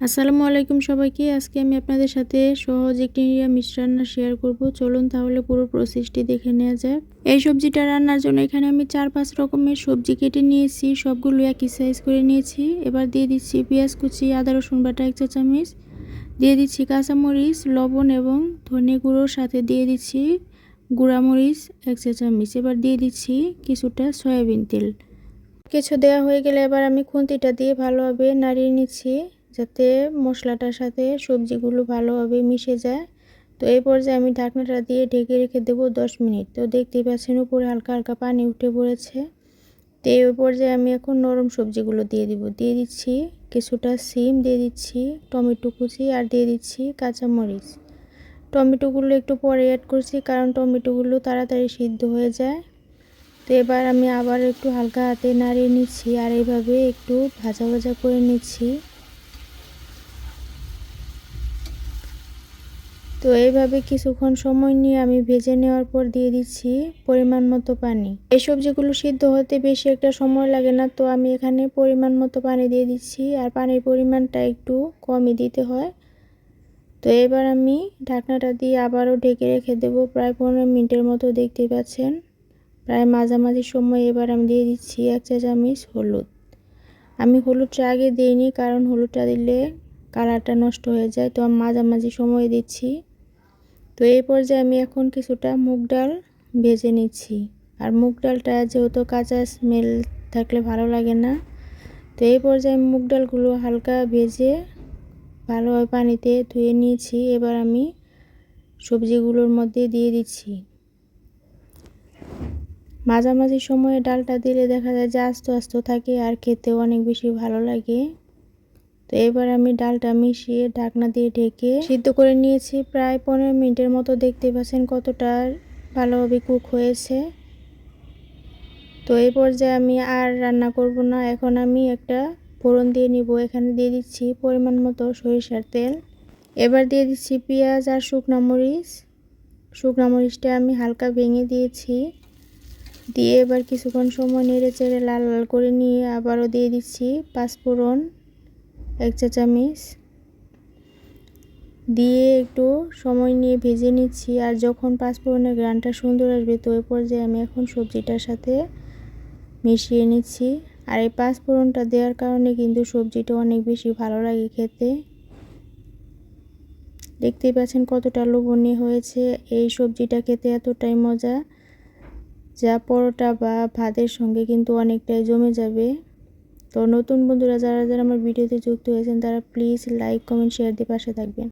আসসালামু আলাইকুম সবাইকে। আজকে আমি আপনাদের সাথে সহজ একটি নিরামিষ রান্না শেয়ার করব। চলুন তাহলে পুরো প্রসেসটি দেখে নেওয়া যায় এই সবজিটা রান্নার জন্য এখানে আমি চার পাঁচ রকমের সবজি কেটে নিয়েছি। সবগুলো একই সাইজ করে নিয়েছি। এবার দিয়ে দিচ্ছি পেঁয়াজ কুচি, আদা, রসুন বাটা, এক চা চামচ দিয়ে দিচ্ছি কাঁচামরিচ, লবণ এবং ধনে গুঁড়োর সাথে দিয়ে দিচ্ছি গুঁড়ামরিচ, এক চা চামচ এবার দিয়ে দিচ্ছি কিছুটা সয়াবিন তেল। কিছু দেওয়া হয়ে গেলে এবার আমি খুন্তিটা দিয়ে ভালোভাবে নাড়িয়ে নিচ্ছি। যাতে মশলাটার সাথে সবজিগুলো ভালোভাবে মিশে যায়। তো এই পর্যায়ে আমি ঢাকনাটা দিয়ে ঢেকে রেখে দেবো দশ মিনিট। তো দেখতেই পাচ্ছেন উপরে হালকা হালকা পানি উঠে পড়েছে। তো এই পর্যায়ে আমি এখন নরম সবজিগুলো দিয়ে দিব। দিয়ে দিচ্ছি কিছুটা সিম, দিয়ে দিচ্ছি টমেটো কুচি আর দিয়ে দিচ্ছি কাঁচামরিচ। টমেটোগুলো একটু পরে অ্যাড করছি কারণ টমেটোগুলো তাড়াতাড়ি সিদ্ধ হয়ে যায়। তো এবার আমি আবার একটু হালকা হাতে নাড়িয়ে নিচ্ছি আর এইভাবে একটু ভাজা ভাজা করে নিচ্ছি। তো এইভাবে কিছুক্ষণ সময় নিয়ে আমি ভেজে নেওয়ার পর দিয়ে দিচ্ছি পরিমাণ মতো পানি। এই সবজিগুলো সিদ্ধ হতে বেশি একটা সময় লাগে না, তো আমি এখানে পরিমাণ মতো পানি দিয়ে দিচ্ছি আর পানির পরিমাণটা একটু কমই দিতে হয়। তো এবার আমি ঢাকনাটা দিয়ে আবারও ঢেকে রেখে দেবো, প্রায় পনেরো মিনিটের মতো দেখতে পাচ্ছেন। প্রায় মাঝামাঝি সময় এবার আমি দিয়ে দিচ্ছি এক চা চামচ হলুদ। আমি হলুদটা আগে দিইনি, কারণ হলুদটা দিলে কালারটা নষ্ট হয়ে যায়, তো আমি মাঝামাঝি সময় দিচ্ছি। তো এই পর্যায়ে আমি এখন কিছুটা মুগ ডাল ভেজে নিচ্ছি। আর মুগ ডালটা যেহেতু কাঁচা স্মেল থাকলে ভালো লাগে না, তো এই পর্যায়ে মুগ ডালগুলো হালকা ভেজে ভালোভাবে পানিতে ধুয়ে নিয়েছি। এবার আমি সবজিগুলোর মধ্যে দিয়ে দিচ্ছি। মাঝামাঝি সময়ে ডালটা দিলে দেখা যায় যে আস্ত আস্ত থাকে আর খেতে অনেক বেশি ভালো লাগে। তো এবার আমি ডালটা মিশিয়ে ঢাকনা দিয়ে ঢেকে সিদ্ধ করে নিয়েছি। প্রায় পনেরো মিনিটের মতো দেখতে পাচ্ছেন কতটা ভালোভাবে কুক হয়েছে। তো এই পর্যায়ে আমি আর রান্না করব না। এখন আমি একটা ফোড়ন দিয়ে নিব। এখানে দিয়ে দিচ্ছি পরিমাণ মতো সরিষার তেল। এবার দিয়ে দিচ্ছি পেঁয়াজ আর শুকনা মরিচ। শুকনা মরিচটা আমি হালকা ভেঙে দিয়েছি। দিয়ে এবার কিছুক্ষণ সময় নেড়ে চেড়ে লাল লাল করে নিয়ে আবারও দিয়ে দিচ্ছি পাঁচফোড়ন এক চা চামচ দিয়ে একটু সময় নিয়ে ভেজে নিচ্ছি। আর যখন পাঁচফোড়নের গ্রানটা সুন্দর আসবে, তো ওই পর্যায়ে আমি এখন সবজিটার সাথে মিশিয়ে নিচ্ছি। আর এই পাঁচফোড়নটা দেওয়ার কারণে কিন্তু সবজিটা অনেক বেশি ভালো লাগে খেতে। দেখতেই পাচ্ছেন কতটা লোভনীয় হয়েছে এই সবজিটা খেতে, এতটাই মজা। যা পরোটা বা ভাতের সঙ্গে কিন্তু অনেকটাই জমে যাবে। তো নতুন বন্ধুরা যারা যারা আমার ভিডিওতে যুক্ত হয়েছেন, তারা প্লিজ লাইক কমেন্ট শেয়ার দিয়ে পাশে থাকবেন।